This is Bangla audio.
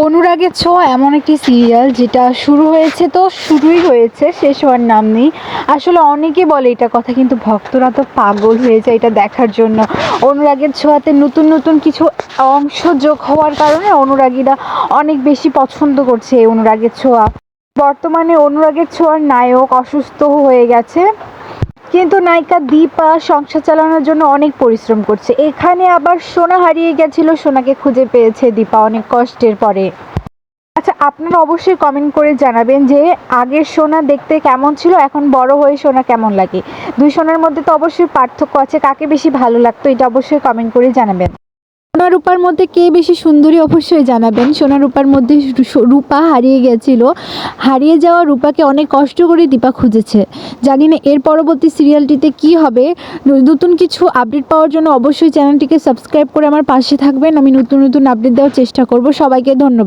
অনুরাগের ছোঁয়া এমন একটি সিরিয়াল যেটা শুরু হয়েছে তো শুরুই হয়েছে, শেষ হওয়ার নাম নেই। আসলে অনেকে বলে এটা কথা, কিন্তু ভক্তরা তো পাগল হয়ে যায় এটা দেখার জন্য। অনুরাগের ছোঁয়াতে নতুন নতুন কিছু অংশ যোগ হওয়ার কারণে অনুরাগীরা অনেক বেশি পছন্দ করছে এই অনুরাগের ছোঁয়া। বর্তমানে অনুরাগের ছোঁয়ার নায়ক অসুস্থ হয়ে গেছে। কিন্তু নায়িকা দীপা সংসার চালানোর জন্য অনেক পরিশ্রম করছে। এখানে আবার সোনা হারিয়ে গেছিল, সোনাকে খুঁজে পেয়েছে দীপা অনেক কষ্টের পরে। আচ্ছা আপনারা অবশ্যই কমেন্ট করে জানাবেন যে আগের সোনা দেখতে কেমন ছিল, এখন বড় হয়ে সোনা কেমন লাগে? দুই সোনার মধ্যে তো অবশ্যই পার্থক্য আছে, কাকে বেশি ভালো লাগতো, এটা অবশ্যই কমেন্ট করে জানাবেন। সোনা রূপার মধ্যে কে বেশি সুন্দরী অবশ্যই জানাবেন। সোনা রূপার মধ্যে রূপা হারিয়ে গেছিল। হারিয়ে যাওয়া রূপাকে অনেক কষ্ট করে দীপা খুঁজেছে। জানি না এর পরবর্তী সিরিয়ালটিতে কি হবে। নতুন কিছু আপডেট পাওয়ার জন্য অবশ্যই চ্যানেলটিকে সাবস্ক্রাইব করে আমার পাশে থাকবেন। আমি নতুন নতুন আপডেট দেওয়ার চেষ্টা করব। সবাইকে ধন্যবাদ।